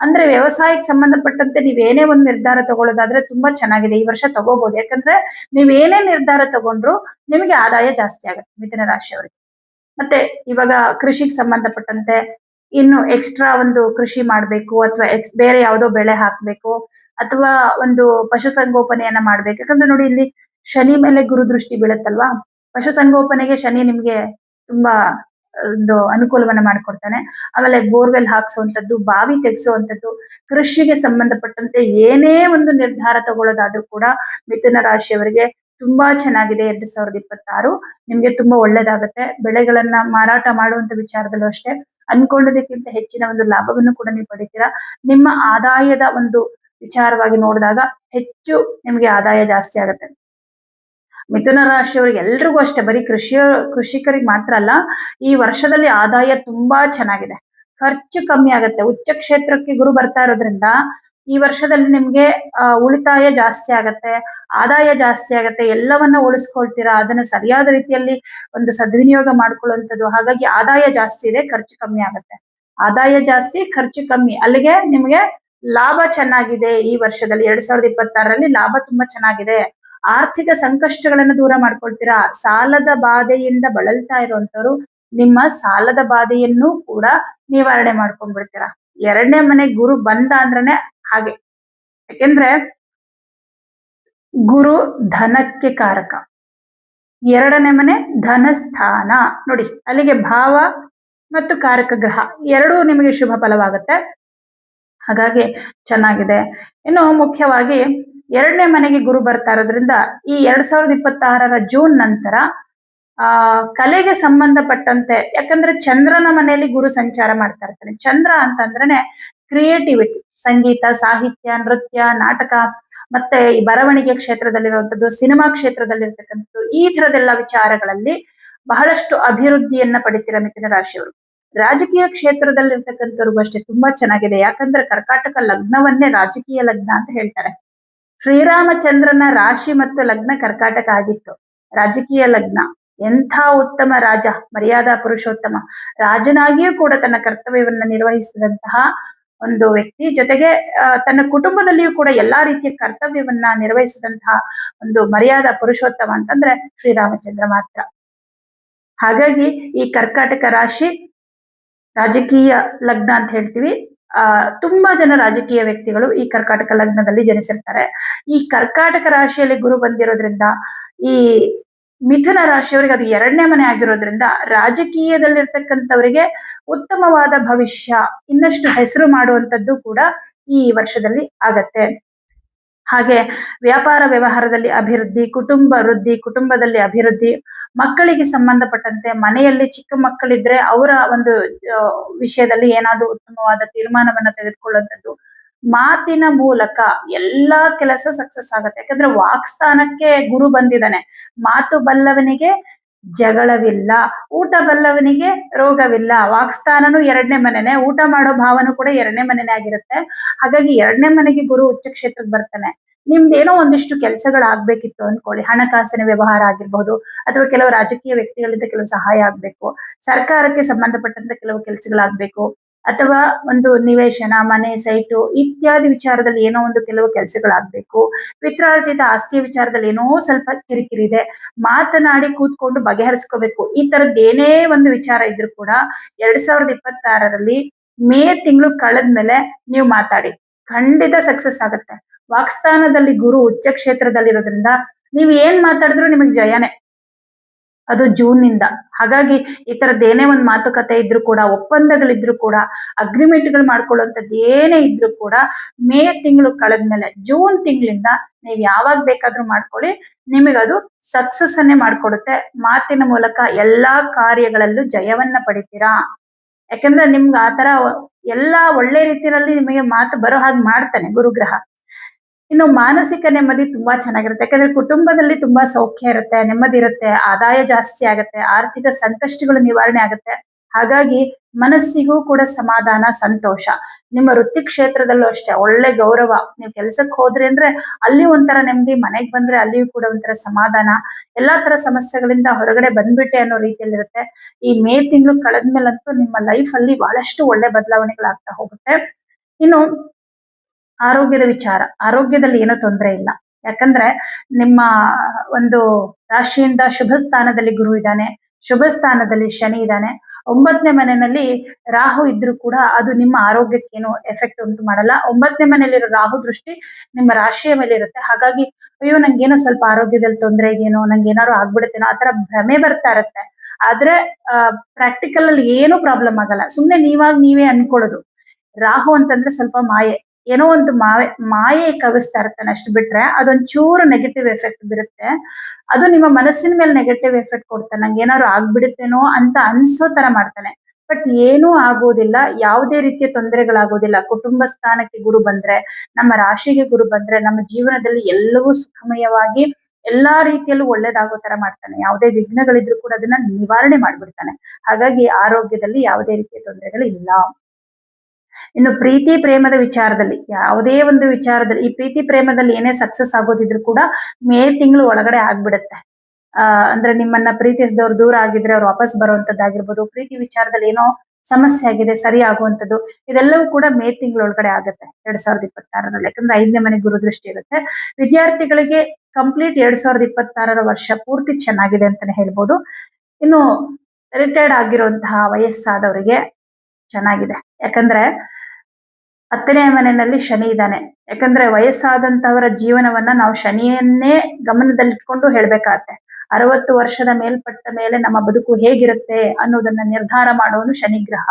ಅಂದ್ರೆ ವ್ಯವಸಾಯಕ್ಕೆ ಸಂಬಂಧಪಟ್ಟಂತೆ ನೀವೇನೇ ಒಂದು ನಿರ್ಧಾರ ತಗೊಳ್ಳೋದಾದ್ರೆ ತುಂಬಾ ಚೆನ್ನಾಗಿದೆ. ಈ ವರ್ಷ ತಗೋಬಹುದು ಯಾಕಂದ್ರೆ ನೀವೇನೇ ನಿರ್ಧಾರ ತಗೊಂಡ್ರು ನಿಮಗೆ ಆದಾಯ ಜಾಸ್ತಿ ಆಗುತ್ತೆ ಮಿಥುನ ರಾಶಿಯವರಿಗೆ. ಮತ್ತೆ ಇವಾಗ ಕೃಷಿಗೆ ಸಂಬಂಧಪಟ್ಟಂತೆ ಇನ್ನು ಎಕ್ಸ್ಟ್ರಾ ಒಂದು ಕೃಷಿ ಮಾಡಬೇಕು ಅಥವಾ ಎಕ್ಸ್ ಬೇರೆ ಯಾವುದೋ ಬೆಳೆ ಹಾಕಬೇಕು ಅಥವಾ ಒಂದು ಪಶುಸಂಗೋಪನೆಯನ್ನ ಮಾಡ್ಬೇಕು. ಯಾಕಂದ್ರೆ ನೋಡಿ ಇಲ್ಲಿ ಶನಿ ಮೇಲೆ ಗುರು ದೃಷ್ಟಿ ಬೀಳುತ್ತಲ್ವಾ? ಪಶುಸಂಗೋಪನೆಗೆ ಶನಿ ನಿಮ್ಗೆ ತುಂಬಾ ಒಂದು ಅನುಕೂಲವನ್ನ ಮಾಡ್ಕೊಡ್ತಾನೆ. ಆಮೇಲೆ ಬೋರ್ವೆಲ್ ಹಾಕ್ಸುವಂಥದ್ದು ಬಾವಿ ತೆಗೆಸುವಂಥದ್ದು ಕೃಷಿಗೆ ಸಂಬಂಧಪಟ್ಟಂತೆ ಏನೇ ಒಂದು ನಿರ್ಧಾರ ತಗೊಳ್ಳೋದಾದ್ರೂ ಕೂಡ ಮಿಥುನ ರಾಶಿಯವರಿಗೆ ತುಂಬಾ ಚೆನ್ನಾಗಿದೆ ಎರಡ್ ಸಾವಿರದ ಇಪ್ಪತ್ತಾರು. ನಿಮ್ಗೆ ತುಂಬಾ ಒಳ್ಳೇದಾಗುತ್ತೆ. ಬೆಳೆಗಳನ್ನ ಮಾರಾಟ ಮಾಡುವಂತ ವಿಚಾರದಲ್ಲೂ ಅಷ್ಟೇ. ಅನ್ಕೊಂಡದಕ್ಕಿಂತ ಹೆಚ್ಚಿನ ಒಂದು ಲಾಭವನ್ನು ಕೂಡ ನೀವು ಪಡಿತೀರಾ? ನಿಮ್ಮ ಆದಾಯದ ಒಂದು ವಿಚಾರವಾಗಿ ನೋಡಿದಾಗ ಹೆಚ್ಚು ನಿಮಗೆ ಆದಾಯ ಜಾಸ್ತಿ ಆಗುತ್ತೆ. ಮಿಥುನ ರಾಶಿಯವರಿಗೆ ಎಲ್ರಿಗೂ ಅಷ್ಟೇ, ಬರೀ ಕೃಷಿಯ, ಕೃಷಿಕರಿಗೆ ಮಾತ್ರ ಅಲ್ಲ, ಈ ವರ್ಷದಲ್ಲಿ ಆದಾಯ ತುಂಬಾ ಚೆನ್ನಾಗಿದೆ. ಖರ್ಚು ಕಮ್ಮಿ ಆಗುತ್ತೆ. ಉಚ್ಚ ಕ್ಷೇತ್ರಕ್ಕೆ ಗುರು ಬರ್ತಾ ಇರೋದ್ರಿಂದ ಈ ವರ್ಷದಲ್ಲಿ ನಿಮ್ಗೆ ಉಳಿತಾಯ ಜಾಸ್ತಿ ಆಗತ್ತೆ, ಆದಾಯ ಜಾಸ್ತಿ ಆಗತ್ತೆ, ಎಲ್ಲವನ್ನ ಉಳಿಸ್ಕೊಳ್ತೀರಾ? ಅದನ್ನ ಸರಿಯಾದ ರೀತಿಯಲ್ಲಿ ಒಂದು ಸದ್ವಿನಿಯೋಗ ಮಾಡ್ಕೊಳ್ಳುವಂಥದ್ದು. ಹಾಗಾಗಿ ಆದಾಯ ಜಾಸ್ತಿ ಇದೆ, ಖರ್ಚು ಕಮ್ಮಿ ಆಗತ್ತೆ. ಆದಾಯ ಜಾಸ್ತಿ, ಖರ್ಚು ಕಮ್ಮಿ. ಅಲ್ಲಿಗೆ ನಿಮ್ಗೆ ಲಾಭ ಚೆನ್ನಾಗಿದೆ ಈ ವರ್ಷದಲ್ಲಿ. ಎರಡ್ ಸಾವಿರದ ಇಪ್ಪತ್ತಾರರಲ್ಲಿ ಲಾಭ ತುಂಬಾ ಚೆನ್ನಾಗಿದೆ. ಆರ್ಥಿಕ ಸಂಕಷ್ಟಗಳನ್ನ ದೂರ ಮಾಡ್ಕೊಳ್ತೀರಾ? ಸಾಲದ ಬಾಧೆಯಿಂದ ಬಳಲ್ತಾ ಇರುವಂತವ್ರು ನಿಮ್ಮ ಸಾಲದ ಬಾಧೆಯನ್ನು ಕೂಡ ನಿವಾರಣೆ ಮಾಡ್ಕೊಂಡ್ಬಿಡ್ತೀರಾ? ಎರಡನೇ ಮನೆ ಗುರು ಬಂದ ಅಂದ್ರೇನೆ ಹಾಗೆ. ಯಾಕೆಂದ್ರೆ ಗುರು ಧನಕ್ಕೆ ಕಾರಕ. ಎರಡನೇ ಮನೆ ಧನಸ್ಥಾನ. ನೋಡಿ, ಅಲ್ಲಿಗೆ ಭಾವ ಮತ್ತು ಕಾರಕ ಗ್ರಹ ಎರಡೂ ನಿಮಗೆ ಶುಭ ಫಲವಾಗುತ್ತೆ. ಹಾಗಾಗಿ ಚೆನ್ನಾಗಿದೆ. ಇನ್ನು ಮುಖ್ಯವಾಗಿ ಎರಡನೇ ಮನೆಗೆ ಗುರು ಬರ್ತಾ ಇರೋದ್ರಿಂದ ಈ ಎರಡ್ ಸಾವಿರದ ಇಪ್ಪತ್ತಾರರ ಜೂನ್ ನಂತರ, ಆ, ಕಲೆಗೆ ಸಂಬಂಧಪಟ್ಟಂತೆ, ಯಾಕಂದ್ರೆ ಚಂದ್ರನ ಮನೆಯಲ್ಲಿ ಗುರು ಸಂಚಾರ ಮಾಡ್ತಾ ಇರ್ತಾನೆ. ಚಂದ್ರ ಅಂತಂದ್ರೇನೆ ಕ್ರಿಯೇಟಿವಿಟಿ ಸಂಗೀತ, ಸಾಹಿತ್ಯ, ನೃತ್ಯ, ನಾಟಕ, ಮತ್ತೆ ಈ ಬರವಣಿಗೆ ಕ್ಷೇತ್ರದಲ್ಲಿರುವಂಥದ್ದು, ಸಿನಿಮಾ ಕ್ಷೇತ್ರದಲ್ಲಿರ್ತಕ್ಕಂಥದ್ದು, ಈ ತರದೆಲ್ಲ ವಿಚಾರಗಳಲ್ಲಿ ಬಹಳಷ್ಟು ಅಭಿವೃದ್ಧಿಯನ್ನ ಪಡಿತೀರ ಮಿಥುನ ರಾಶಿಯವರು. ರಾಜಕೀಯ ಕ್ಷೇತ್ರದಲ್ಲಿರ್ತಕ್ಕಂಥವ್ರಿಗೂ ಅಷ್ಟೇ ತುಂಬಾ ಚೆನ್ನಾಗಿದೆ. ಯಾಕಂದ್ರೆ ಕರ್ಕಾಟಕ ಲಗ್ನವನ್ನೇ ರಾಜಕೀಯ ಲಗ್ನ ಅಂತ ಹೇಳ್ತಾರೆ. ಶ್ರೀರಾಮಚಂದ್ರನ ರಾಶಿ ಮತ್ತು ಲಗ್ನ ಕರ್ಕಾಟಕ ಆಗಿತ್ತು. ರಾಜಕೀಯ ಲಗ್ನ. ಎಂಥ ಉತ್ತಮ ರಾಜ, ಮರ್ಯಾದಾ ಪುರುಷೋತ್ತಮ. ರಾಜನಾಗಿಯೂ ಕೂಡ ತನ್ನ ಕರ್ತವ್ಯವನ್ನ ನಿರ್ವಹಿಸಿದಂತಹ ಒಂದು ವ್ಯಕ್ತಿ ಜೊತೆಗೆ ತನ್ನ ಕುಟುಂಬದಲ್ಲಿಯೂ ಕೂಡ ಎಲ್ಲಾ ರೀತಿಯ ಕರ್ತವ್ಯವನ್ನ ನಿರ್ವಹಿಸಿದಂತಹ ಒಂದು ಮರ್ಯಾದ ಪುರುಷೋತ್ತಮ ಅಂತಂದ್ರೆ ಶ್ರೀರಾಮಚಂದ್ರ ಮಾತ್ರ. ಹಾಗಾಗಿ ಈ ಕರ್ಕಾಟಕ ರಾಶಿ ರಾಜಕೀಯ ಲಗ್ನ ಅಂತ ಹೇಳ್ತೀವಿ. ಆ, ತುಂಬಾ ಜನ ರಾಜಕೀಯ ವ್ಯಕ್ತಿಗಳು ಈ ಕರ್ಕಾಟಕ ಲಗ್ನದಲ್ಲಿ ಜನಿಸಿರ್ತಾರೆ. ಈ ಕರ್ಕಾಟಕ ರಾಶಿಯಲ್ಲಿ ಗುರು ಬಂದಿರೋದ್ರಿಂದ ಈ ಮಿಥುನ ರಾಶಿಯವರಿಗೆ ಅದು ಎರಡನೇ ಮನೆ ಆಗಿರೋದ್ರಿಂದ ರಾಜಕೀಯದಲ್ಲಿರ್ತಕ್ಕಂಥವರಿಗೆ ಉತ್ತಮವಾದ ಭವಿಷ್ಯ, ಇನ್ನಷ್ಟು ಹೆಸರು ಮಾಡುವಂಥದ್ದು ಕೂಡ ಈ ವರ್ಷದಲ್ಲಿ ಆಗತ್ತೆ. ಹಾಗೆ ವ್ಯಾಪಾರ ವ್ಯವಹಾರದಲ್ಲಿ ಅಭಿವೃದ್ಧಿ, ಕುಟುಂಬ ವೃದ್ಧಿ, ಕುಟುಂಬದಲ್ಲಿ ಅಭಿವೃದ್ಧಿ, ಮಕ್ಕಳಿಗೆ ಸಂಬಂಧಪಟ್ಟಂತೆ ಮನೆಯಲ್ಲಿ ಚಿಕ್ಕ ಮಕ್ಕಳಿದ್ರೆ ಅವರ ಒಂದು ವಿಷಯದಲ್ಲಿ ಏನಾದ್ರೂ ಉತ್ತಮವಾದ ತೀರ್ಮಾನವನ್ನು ತೆಗೆದುಕೊಳ್ಳುವಂಥದ್ದು ಮಾತಿನ ಮೂಲಕ ಎಲ್ಲಾ ಕೆಲಸ ಸಕ್ಸಸ್ ಆಗುತ್ತೆ. ಯಾಕಂದ್ರೆ ವಾಕ್ಸ್ಥಾನಕ್ಕೆ ಗುರು ಬಂದಿದ್ದಾನೆ. ಮಾತು ಬಲ್ಲವನಿಗೆ ಜಗಳವಿಲ್ಲ, ಊಟ ಬಲ್ಲವನಿಗೆ ರೋಗವಿಲ್ಲ. ವಾಕ್ಸ್ಥಾನನು ಎರಡನೇ ಮನೆನೆ, ಊಟ ಮಾಡೋ ಭಾವನೂ ಕೂಡ ಎರಡನೇ ಮನೆನೇ ಆಗಿರುತ್ತೆ. ಹಾಗಾಗಿ ಎರಡನೇ ಮನೆಗೆ ಗುರು ಉಚ್ಚ ಕ್ಷೇತ್ರಕ್ಕೆ ಬರ್ತಾನೆ. ನಿಮ್ದೇನೋ ಒಂದಿಷ್ಟು ಕೆಲಸಗಳಾಗ್ಬೇಕಿತ್ತು ಅನ್ಕೊಳ್ಳಿ. ಹಣಕಾಸಿನ ವ್ಯವಹಾರ ಆಗಿರ್ಬಹುದು ಅಥವಾ ಕೆಲವು ರಾಜಕೀಯ ವ್ಯಕ್ತಿಗಳಿಂದ ಕೆಲವು ಸಹಾಯ ಆಗ್ಬೇಕು, ಸರ್ಕಾರಕ್ಕೆ ಸಂಬಂಧಪಟ್ಟಂತ ಕೆಲವು ಕೆಲಸಗಳಾಗ್ಬೇಕು. ಅಥವಾ ಒಂದು ನಿವೇಶನ, ಮನೆ, ಸೈಟು ಇತ್ಯಾದಿ ವಿಚಾರದಲ್ಲಿ ಏನೋ ಒಂದು ಕೆಲವು ಕೆಲಸಗಳಾಗಬೇಕು. ಪಿತ್ರಾರ್ಜಿತ ಆಸ್ತಿ ವಿಚಾರದಲ್ಲಿ ಏನೋ ಸ್ವಲ್ಪ ಕಿರಿಕಿರಿ ಇದೆ. ಮಾತನಾಡಿ ಕೂತ್ಕೊಂಡು ಬಗೆಹರಿಸ್ಕೋಬೇಕು. ಈ ತರದ್ ಏನೇ ಒಂದು ವಿಚಾರ ಇದ್ರೂ ಕೂಡ ಎರಡ್ ಸಾವಿರದ ಇಪ್ಪತ್ತಾರರಲ್ಲಿ ಮೇ ತಿಂಗಳು ಕಳೆದ್ಮೇಲೆ ನೀವು ಮಾತಾಡಿ. ಖಂಡಿತ ಸಕ್ಸಸ್ ಆಗುತ್ತೆ. ವಾಕ್ಸ್ಥಾನದಲ್ಲಿ ಗುರು ಉಚ್ಚ ಕ್ಷೇತ್ರದಲ್ಲಿರೋದ್ರಿಂದ ನೀವು ಏನ್ ಮಾತಾಡಿದ್ರು ನಿಮಗೆ ಜಯನೇ. ಅದು ಜೂನ್ನಿಂದ ಹಾಗಾಗಿ ಈ ತರದ್ ಏನೇ ಒಂದು ಮಾತುಕತೆ ಇದ್ರು ಕೂಡ, ಒಪ್ಪಂದಗಳಿದ್ರು ಕೂಡ ಅಗ್ರಿಮೆಂಟ್ಗಳು ಮಾಡ್ಕೊಳ್ಳುವಂಥದ್ದು ಏನೇ ಇದ್ರು ಕೂಡ, ಮೇ ತಿಂಗಳು ಕಳೆದ್ಮೇಲೆ, ಜೂನ್ ತಿಂಗಳಿಂದ ನೀವು ಯಾವಾಗ ಬೇಕಾದ್ರೂ ಮಾಡ್ಕೊಳ್ಳಿ. ನಿಮಗದು ಸಕ್ಸಸ್ ಅನ್ನೇ ಮಾಡ್ಕೊಡುತ್ತೆ. ಮಾತಿನ ಮೂಲಕ ಎಲ್ಲಾ ಕಾರ್ಯಗಳಲ್ಲೂ ಜಯವನ್ನ ಪಡಿತೀರಾ? ಯಾಕಂದ್ರೆ ನಿಮ್ಗೆ ಆತರ ಎಲ್ಲಾ ಒಳ್ಳೆ ರೀತಿಯಲ್ಲಿ ನಿಮಗೆ ಮಾತು ಬರೋ ಹಾಗೆ ಮಾಡ್ತಾನೆ ಗುರುಗ್ರಹ. ಇನ್ನು ಮಾನಸಿಕ ನೆಮ್ಮದಿ ತುಂಬಾ ಚೆನ್ನಾಗಿರುತ್ತೆ. ಯಾಕಂದ್ರೆ ಕುಟುಂಬದಲ್ಲಿ ತುಂಬಾ ಸೌಖ್ಯ ಇರುತ್ತೆ, ನೆಮ್ಮದಿ ಇರುತ್ತೆ, ಆದಾಯ ಜಾಸ್ತಿ ಆಗುತ್ತೆ, ಆರ್ಥಿಕ ಸಂಕಷ್ಟಗಳು ನಿವಾರಣೆ ಆಗುತ್ತೆ. ಹಾಗಾಗಿ ಮನಸ್ಸಿಗೂ ಕೂಡ ಸಮಾಧಾನ, ಸಂತೋಷ. ನಿಮ್ಮ ವೃತ್ತಿ ಕ್ಷೇತ್ರದಲ್ಲೂ ಅಷ್ಟೇ, ಒಳ್ಳೆ ಗೌರವ. ನೀವು ಕೆಲ್ಸಕ್ಕೆ ಹೋದ್ರಿ ಅಂದ್ರೆ ಅಲ್ಲಿ ಒಂಥರ ನೆಮ್ಮದಿ, ಮನೆಗೆ ಬಂದ್ರೆ ಅಲ್ಲಿಯೂ ಕೂಡ ಒಂಥರ ಸಮಾಧಾನ. ಎಲ್ಲಾ ತರ ಸಮಸ್ಯೆಗಳಿಂದ ಹೊರಗಡೆ ಬಂದ್ಬಿಟ್ಟೆ ಅನ್ನೋ ರೀತಿಯಲ್ಲಿರುತ್ತೆ. ಈ ಮೇ ತಿಂಗಳು ಕಳೆದ್ಮೇಲಂತೂ ನಿಮ್ಮ ಲೈಫ್ ಅಲ್ಲಿ ಬಹಳಷ್ಟು ಒಳ್ಳೆ ಬದಲಾವಣೆಗಳಾಗ್ತಾ ಹೋಗುತ್ತೆ. ಇನ್ನು ಆರೋಗ್ಯದ ವಿಚಾರ. ಆರೋಗ್ಯದಲ್ಲಿ ಏನೋ ತೊಂದರೆ ಇಲ್ಲ. ಯಾಕಂದ್ರೆ ನಿಮ್ಮ ಒಂದು ರಾಶಿಯಿಂದ ಶುಭ ಸ್ಥಾನದಲ್ಲಿ ಗುರು ಇದ್ದಾನೆ. ಶುಭ ಸ್ಥಾನದಲ್ಲಿ ಶನಿ ಇದ್ದಾನೆ. ಒಂಬತ್ತನೇ ಮನೆಯಲ್ಲಿ ರಾಹು ಇದ್ರೂ ಕೂಡ ಅದು ನಿಮ್ಮ ಆರೋಗ್ಯಕ್ಕೇನು ಎಫೆಕ್ಟ್ ಉಂಟು ಮಾಡಲ್ಲ. ಒಂಬತ್ತನೇ ಮನೆಯಲ್ಲಿರೋ ರಾಹು ದೃಷ್ಟಿ ನಿಮ್ಮ ರಾಶಿಯ ಮೇಲೆ ಇರುತ್ತೆ. ಹಾಗಾಗಿ, ಅಯ್ಯೋ, ನಂಗೇನೋ ಸ್ವಲ್ಪ ಆರೋಗ್ಯದಲ್ಲಿ ತೊಂದರೆ ಇದೆಯೇನೋ ನಂಗೆ ಏನಾರು ಆಗ್ಬಿಡುತ್ತೇನೋ ಆತರ ಭ್ರಮೆ ಬರ್ತಾ ಇರತ್ತೆ. ಆದ್ರೆ ಪ್ರಾಕ್ಟಿಕಲ್ ಅಲ್ಲಿ ಏನು ಪ್ರಾಬ್ಲಮ್ ಆಗಲ್ಲ. ಸುಮ್ನೆ ನೀವಾಗ ನೀವೇ ಅನ್ಕೊಳ್ಳೋದು. ರಾಹು ಅಂತಂದ್ರೆ ಸ್ವಲ್ಪ ಮಾಯೆ. ಏನೋ ಒಂದು ಮಾಯೆ ಮಾಯೆ ಕವಿಸ್ತಾ ಇರ್ತಾನೆ ಅಷ್ಟು ಬಿಟ್ರೆ, ಅದೊಂದ್ ಚೂರು ನೆಗೆಟಿವ್ ಎಫೆಕ್ಟ್ ಬಿರುತ್ತೆ. ಅದು ನಿಮ್ಮ ಮನಸ್ಸಿನ ಮೇಲೆ ನೆಗೆಟಿವ್ ಎಫೆಕ್ಟ್ ಕೊಡ್ತಾನೆ. ನಂಗೆ ಏನಾದ್ರು ಆಗ್ಬಿಡುತ್ತೇನೋ ಅಂತ ಅನ್ಸೋ ತರ ಮಾಡ್ತಾನೆ. ಬಟ್ ಏನೂ ಆಗೋದಿಲ್ಲ. ಯಾವುದೇ ರೀತಿಯ ತೊಂದರೆಗಳಾಗೋದಿಲ್ಲ. ಕುಟುಂಬ ಸ್ಥಾನಕ್ಕೆ ಗುರು ಬಂದ್ರೆ, ನಮ್ಮ ರಾಶಿಗೆ ಗುರು ಬಂದ್ರೆ, ನಮ್ಮ ಜೀವನದಲ್ಲಿ ಎಲ್ಲವೂ ಸುಖಮಯವಾಗಿ, ಎಲ್ಲಾ ರೀತಿಯಲ್ಲೂ ಒಳ್ಳೇದಾಗೋ ತರ ಮಾಡ್ತಾನೆ. ಯಾವುದೇ ವಿಘ್ನಗಳಿದ್ರು ಕೂಡ ಅದನ್ನ ನಿವಾರಣೆ ಮಾಡ್ಬಿಡ್ತಾನೆ. ಹಾಗಾಗಿ ಆರೋಗ್ಯದಲ್ಲಿ ಯಾವುದೇ ರೀತಿಯ ತೊಂದರೆಗಳಿಲ್ಲ. ಇನ್ನು ಪ್ರೀತಿ ಪ್ರೇಮದ ವಿಚಾರದಲ್ಲಿ, ಯಾವುದೇ ಒಂದು ವಿಚಾರದಲ್ಲಿ, ಈ ಪ್ರೀತಿ ಪ್ರೇಮದಲ್ಲಿ ಏನೇ ಸಕ್ಸಸ್ ಆಗೋದಿದ್ರು ಕೂಡ ಮೇ ತಿಂಗಳು ಒಳಗಡೆ ಆಗ್ಬಿಡುತ್ತೆ. ಆ, ಅಂದ್ರೆ ನಿಮ್ಮನ್ನ ಪ್ರೀತಿಸಿದವ್ರು ದೂರ ಆಗಿದ್ರೆ ಅವ್ರು ವಾಪಸ್ ಬರುವಂತದ್ದಾಗಿರ್ಬೋದು, ಪ್ರೀತಿ ವಿಚಾರದಲ್ಲಿ ಏನೋ ಸಮಸ್ಯೆ ಆಗಿದೆ, ಸರಿ ಆಗುವಂತದ್ದು ಇದೆಲ್ಲವೂ ಕೂಡ ಮೇ ತಿಂಗಳೊಳಗಡೆ ಆಗುತ್ತೆ, ಎರಡ್ ಸಾವಿರದ ಇಪ್ಪತ್ತಾರರಲ್ಲಿ. ಯಾಕಂದ್ರೆ ಐದನೇ ಮನೆ ಗುರುದೃಷ್ಟಿ ಇರುತ್ತೆ. ವಿದ್ಯಾರ್ಥಿಗಳಿಗೆ ಕಂಪ್ಲೀಟ್ ಎರಡ್ ಸಾವಿರದ ಇಪ್ಪತ್ತಾರರ ವರ್ಷ ಪೂರ್ತಿ ಚೆನ್ನಾಗಿದೆ ಅಂತಾನೆ ಹೇಳ್ಬೋದು. ಇನ್ನು ರಿಟೈರ್ಡ್ ಆಗಿರುವಂತಹ ವಯಸ್ಸಾದವರಿಗೆ ಚೆನ್ನಾಗಿದೆ. ಯಾಕಂದ್ರೆ ಹತ್ತನೇ ಮನೆಯಲ್ಲಿ ಶನಿ ಇದ್ದಾನೆ. ಯಾಕಂದ್ರೆ ವಯಸ್ಸಾದಂತವರ ಜೀವನವನ್ನ ನಾವು ಶನಿಯನ್ನೇ ಗಮನದಲ್ಲಿಟ್ಕೊಂಡು ಹೇಳ್ಬೇಕಾಗತ್ತೆ. ಅರವತ್ತು ವರ್ಷದ ಮೇಲ್ಪಟ್ಟ ಮೇಲೆ ನಮ್ಮ ಬದುಕು ಹೇಗಿರುತ್ತೆ ಅನ್ನೋದನ್ನ ನಿರ್ಧಾರ ಮಾಡೋನು ಶನಿಗ್ರಹ.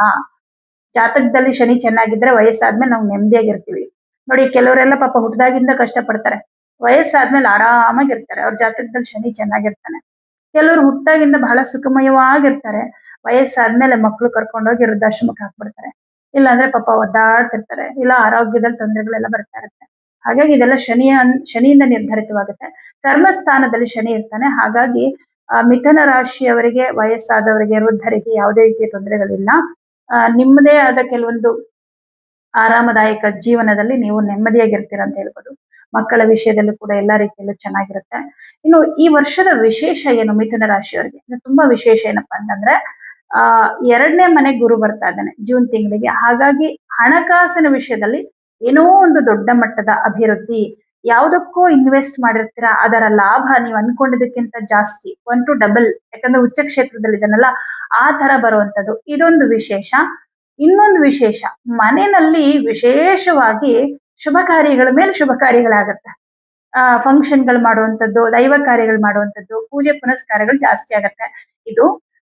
ಜಾತಕದಲ್ಲಿ ಶನಿ ಚೆನ್ನಾಗಿದ್ರೆ ವಯಸ್ಸಾದ್ಮೇಲೆ ನಾವು ನೆಮ್ಮದಿಯಾಗಿರ್ತೀವಿ. ನೋಡಿ, ಕೆಲವರೆಲ್ಲ ಪಾಪ ಹುಟ್ಟದಾಗಿಂದ ಕಷ್ಟಪಡ್ತಾರೆ. ವಯಸ್ಸಾದ್ಮೇಲೆ ಆರಾಮಾಗಿರ್ತಾರೆ. ಅವ್ರ ಜಾತಕದಲ್ಲಿ ಶನಿ ಚೆನ್ನಾಗಿರ್ತಾನೆ. ಕೆಲವರು ಹುಟ್ಟಾಗಿಂದ ಬಹಳ ಸುಖಮಯವಾಗಿರ್ತಾರೆ. ವಯಸ್ಸಾದ್ಮೇಲೆ ಮಕ್ಕಳು ಕರ್ಕೊಂಡೋಗಿ ವೃದ್ಧಾಶ್ರಮಕ್ಕೆ ಹಾಕ್ಬಿಡ್ತಾರೆ. ಇಲ್ಲ ಅಂದ್ರೆ ಪಾಪ ಒದ್ದಾಡ್ತಿರ್ತಾರೆ. ಇಲ್ಲ ಆರೋಗ್ಯದಲ್ಲಿ ತೊಂದರೆಗಳೆಲ್ಲ ಬರ್ತಾ ಇರುತ್ತೆ. ಹಾಗಾಗಿ ಇದೆಲ್ಲ ಶನಿಯ ಶನಿಯಿಂದ ನಿರ್ಧರಿತವಾಗುತ್ತೆ. ಕರ್ಮಸ್ಥಾನದಲ್ಲಿ ಶನಿ ಇರ್ತಾನೆ. ಹಾಗಾಗಿ ಮಿಥುನ ರಾಶಿಯವರಿಗೆ, ವಯಸ್ಸಾದವರಿಗೆ, ವೃದ್ಧರಿಗೆ ಯಾವುದೇ ರೀತಿಯ ತೊಂದರೆಗಳಿಲ್ಲ. ನಿಮ್ಮದೇ ಆದ ಕೆಲವೊಂದು ಆರಾಮದಾಯಕ ಜೀವನದಲ್ಲಿ ನೀವು ನೆಮ್ಮದಿಯಾಗಿರ್ತೀರ ಅಂತ ಹೇಳ್ಬೋದು. ಮಕ್ಕಳ ವಿಷಯದಲ್ಲೂ ಕೂಡ ಎಲ್ಲಾ ರೀತಿಯಲ್ಲೂ ಚೆನ್ನಾಗಿರುತ್ತೆ. ಇನ್ನು ಈ ವರ್ಷದ ವಿಶೇಷ ಏನು ಮಿಥುನ ರಾಶಿಯವರಿಗೆ? ತುಂಬಾ ವಿಶೇಷ ಏನಪ್ಪಾ ಅಂತಂದ್ರೆ ಆ, ಎರಡನೇ ಮನೆ ಗುರು ಬರ್ತಾ ಇದ್ದಾನೆ ಜೂನ್ ತಿಂಗಳಿಗೆ. ಹಾಗಾಗಿ ಹಣಕಾಸಿನ ವಿಷಯದಲ್ಲಿ ಏನೋ ಒಂದು ದೊಡ್ಡ ಮಟ್ಟದ ಅಭಿವೃದ್ಧಿ, ಯಾವುದಕ್ಕೂ ಇನ್ವೆಸ್ಟ್ ಮಾಡಿರ್ತೀರಾ, ಅದರ ಲಾಭ ನೀವು ಅನ್ಕೊಂಡಿದ್ದಕ್ಕಿಂತ ಜಾಸ್ತಿ ಒನ್ ಟು ಡಬಲ್ ಯಾಕಂದ್ರೆ ಉಚ್ಚ ಕ್ಷೇತ್ರದಲ್ಲಿ ಇದನ್ನಲ್ಲ ಆ ತರ ಬರುವಂತದ್ದು ಇದೊಂದು ವಿಶೇಷ. ಇನ್ನೊಂದು ವಿಶೇಷ, ಮನೆಯಲ್ಲಿ ವಿಶೇಷವಾಗಿ ಶುಭ ಕಾರ್ಯಗಳ ಮೇಲೆ ಶುಭ ಕಾರ್ಯಗಳಾಗತ್ತೆ. ಆ ಫಂಕ್ಷನ್ಗಳು ಮಾಡುವಂತದ್ದು ದೈವ ಕಾರ್ಯಗಳು ಮಾಡುವಂತದ್ದು ಪೂಜೆ ಪುನಸ್ಕಾರಗಳು ಜಾಸ್ತಿ ಆಗತ್ತೆ. ಇದು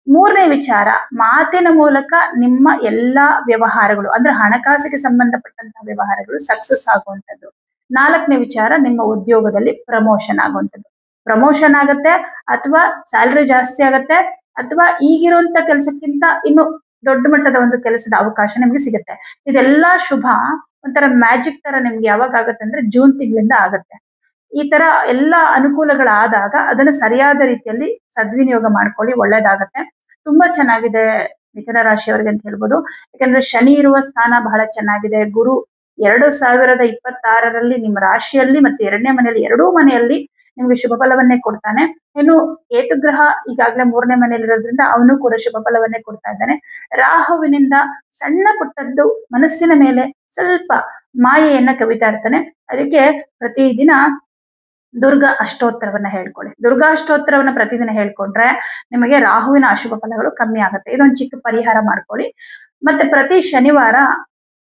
ಮೂರನೇ ವಿಚಾರ, ಮಾತಿನ ಮೂಲಕ ನಿಮ್ಮ ಎಲ್ಲಾ ವ್ಯವಹಾರಗಳು, ಅಂದ್ರೆ ಹಣಕಾಸಿಗೆ ಸಂಬಂಧಪಟ್ಟಂತಹ ವ್ಯವಹಾರಗಳು ಸಕ್ಸಸ್ ಆಗುವಂಥದ್ದು. ನಾಲ್ಕನೇ ವಿಚಾರ, ನಿಮ್ಮ ಉದ್ಯೋಗದಲ್ಲಿ ಪ್ರಮೋಷನ್ ಆಗುವಂಥದ್ದು. ಪ್ರಮೋಷನ್ ಆಗತ್ತೆ ಅಥವಾ ಸ್ಯಾಲ್ರಿ ಜಾಸ್ತಿ ಆಗತ್ತೆ ಅಥವಾ ಈಗಿರುವಂತ ಕೆಲಸಕ್ಕಿಂತ ಇನ್ನು ದೊಡ್ಡ ಮಟ್ಟದ ಒಂದು ಕೆಲಸದ ಅವಕಾಶ ನಿಮ್ಗೆ ಸಿಗುತ್ತೆ. ಇದೆಲ್ಲಾ ಶುಭ, ಒಂಥರ ಮ್ಯಾಜಿಕ್ ತರ ನಿಮ್ಗೆ ಯಾವಾಗ ಆಗತ್ತೆ ಅಂದ್ರೆ ಜೂನ್ ತಿಂಗಳಿಂದ ಆಗತ್ತೆ. ಈ ತರ ಎಲ್ಲಾ ಅನುಕೂಲಗಳಾದಾಗ ಅದನ್ನ ಸರಿಯಾದ ರೀತಿಯಲ್ಲಿ ಸದ್ವಿನಿಯೋಗ ಮಾಡ್ಕೊಳ್ಳಿ, ಒಳ್ಳೇದಾಗತ್ತೆ. ತುಂಬಾ ಚೆನ್ನಾಗಿದೆ ಮಿಥುನ ರಾಶಿಯವರಿಗೆ ಅಂತ ಹೇಳ್ಬೋದು. ಯಾಕಂದ್ರೆ ಶನಿ ಇರುವ ಸ್ಥಾನ ಬಹಳ ಚೆನ್ನಾಗಿದೆ. ಗುರು ಎರಡು ಸಾವಿರದ ಇಪ್ಪತ್ತಾರರಲ್ಲಿ ನಿಮ್ಮ ರಾಶಿಯಲ್ಲಿ ಮತ್ತೆ ಎರಡನೇ ಮನೆಯಲ್ಲಿ ಎರಡೂ ಮನೆಯಲ್ಲಿ ನಿಮ್ಗೆ ಶುಭ ಫಲವನ್ನೇ ಕೊಡ್ತಾನೆ. ಇನ್ನು ಏತುಗ್ರಹ ಈಗಾಗಲೇ ಮೂರನೇ ಮನೆಯಲ್ಲಿ ಇರೋದ್ರಿಂದ ಅವನು ಕೂಡ ಶುಭ ಫಲವನ್ನೇ ಕೊಡ್ತಾ ಇದ್ದಾನೆ. ರಾಹುವಿನಿಂದ ಸಣ್ಣ ಪುಟ್ಟದ್ದು ಮನಸ್ಸಿನ ಮೇಲೆ ಸ್ವಲ್ಪ ಮಾಯೆಯನ್ನ ಕವಿತಾ ಇರ್ತಾನೆ. ಅದಕ್ಕೆ ಪ್ರತಿದಿನ ದುರ್ಗಾ ಅಷ್ಟೋತ್ತರವನ್ನ ಹೇಳ್ಕೊಳ್ಳಿ. ದುರ್ಗಾ ಅಷ್ಟೋತ್ತರವನ್ನ ಪ್ರತಿದಿನ ಹೇಳ್ಕೊಂಡ್ರೆ ನಿಮಗೆ ರಾಹುವಿನ ಅಶುಭ ಫಲಗಳು ಕಮ್ಮಿ ಆಗುತ್ತೆ. ಇದೊಂದು ಚಿಕ್ಕ ಪರಿಹಾರ ಮಾಡ್ಕೊಳ್ಳಿ. ಮತ್ತೆ ಪ್ರತಿ ಶನಿವಾರ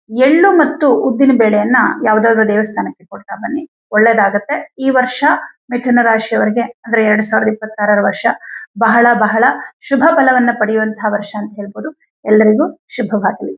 ಎಳ್ಳು ಮತ್ತು ಉದ್ದಿನ ಬೇಳೆಯನ್ನ ಯಾವ್ದಾದ್ರು ದೇವಸ್ಥಾನಕ್ಕೆ ಕೊಡ್ತಾ ಬನ್ನಿ. ಒಳ್ಳೇದಾಗತ್ತೆ. ಈ ವರ್ಷ ಮಿಥುನ ರಾಶಿಯವರಿಗೆ ಅಂದ್ರೆ ಎರಡ್ ಸಾವಿರದ ಇಪ್ಪತ್ತಾರರ ವರ್ಷ ಬಹಳ ಬಹಳ ಶುಭ ಫಲವನ್ನ ಪಡೆಯುವಂತಹ ವರ್ಷ ಅಂತ ಹೇಳ್ಬೋದು. ಎಲ್ಲರಿಗೂ ಶುಭವಾಗಲಿ.